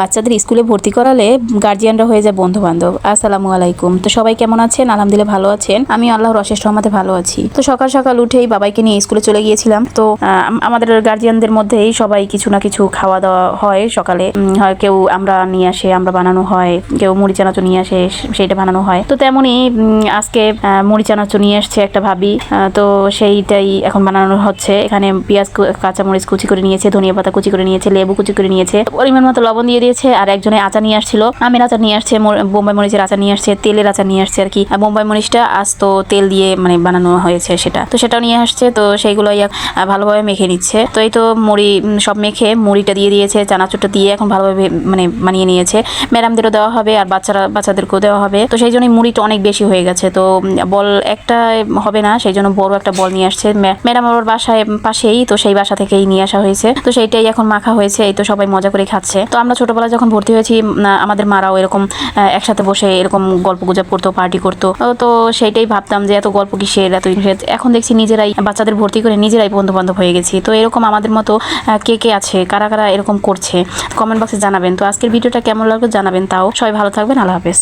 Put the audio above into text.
বাচ্চাদের স্কুলে ভর্তি করালে গার্জিয়ানরা হয়ে যায় বন্ধু বান্ধব আসসালামু আলাইকুম। তো সবাই কেমন আছেন? আলহামদুলিল্লাহ ভালো আছেন। আমি আল্লাহর অশেষ রহমতে ভালো আছি। তো সকাল সকাল উঠেই বাবাইকে নিয়ে স্কুলে চলে গিয়েছিলাম। তো আমাদের গার্জিয়ানদের মধ্যেই সবাই কিছু না কিছু খাওয়া দাওয়া হয় সকালে। হয় কেউ আমরা নিয়ে আসে, আমরা বানানো হয়। কেউ মুড়ি চানাচু নিয়ে আসে সেইটা বানানো হয়। তো তেমনই আজকে মুড়ি চানাচু নিয়ে আসছে একটা ভাবি। তো সেইটাই এখন বানানো হচ্ছে। এখানে পেঁয়াজ কাঁচামরিচ কুচি করে নিয়েছে, ধনিয়া পাতা কুচি করে নিয়েছে, লেবু কুচি করে নিয়েছে। পরিমাণ মতো লবণ দিয়ে দিয়েছে আর একজনে আচার নিয়ে আসছিল। আমের আচার নিয়ে আসছে বোম্বাই মরিচের আচার নিয়ে আসছে, তেলের আচার নিয়ে আসছে আর কি। বোম্বাই মরিচটা আজ তো তেল দিয়ে মানে বানানো হয়েছে সেটা। তো সেটাও নিয়ে আসছে, তো সেইগুলো ভালোভাবে মেখে নিচ্ছে। তো এই তো মুড়ি সব মেখে মুড়িটা দিয়ে দিয়েছে, চানাচুরটা দিয়ে এখন ভালোভাবে মানে বানিয়ে নিয়েছে। ম্যাডামদেরও দেওয়া হবে আর বাচ্চারা, বাচ্চাদেরকেও দেওয়া হবে। তো সেই জন্যই মুড়িটা অনেক বেশি হয়ে গেছে। তো বল একটা হবে না, সেই জন্য বড় একটা বল নিয়ে আসছে। ম্যাডাম ওর বাসায়, পাশেই, তো সেই বাসা থেকেই নিয়ে আসা হয়েছে। তো সেইটাই এখন মাখা হয়েছে, এই তো সবাই মজা করে খাচ্ছে। তো আমরা ছোটবেলায় যখন ভর্তি হয়েছি আমাদের মারাও এরকম একসাথে বসে এরকম গল্প গুজব করতো পার্টি করতো। তো সেইটাই ভাবতাম যে এত গল্প কিসের, এত এখন দেখছি নিজেরাই, বাচ্চাদের ভর্তি করে নিজেরাই বন্ধু বান্ধব হয়ে গেছি। তো এরকম আমাদের মতো কে কে আছে, কারা কারা এরকম করছে কমেন্ট বক্সে জানাবেন। তো আজকের ভিডিওটা কেমন লাগল জানাবেন, তাও সবাই ভালো থাকবেন, আল্লাহ হাফেজ।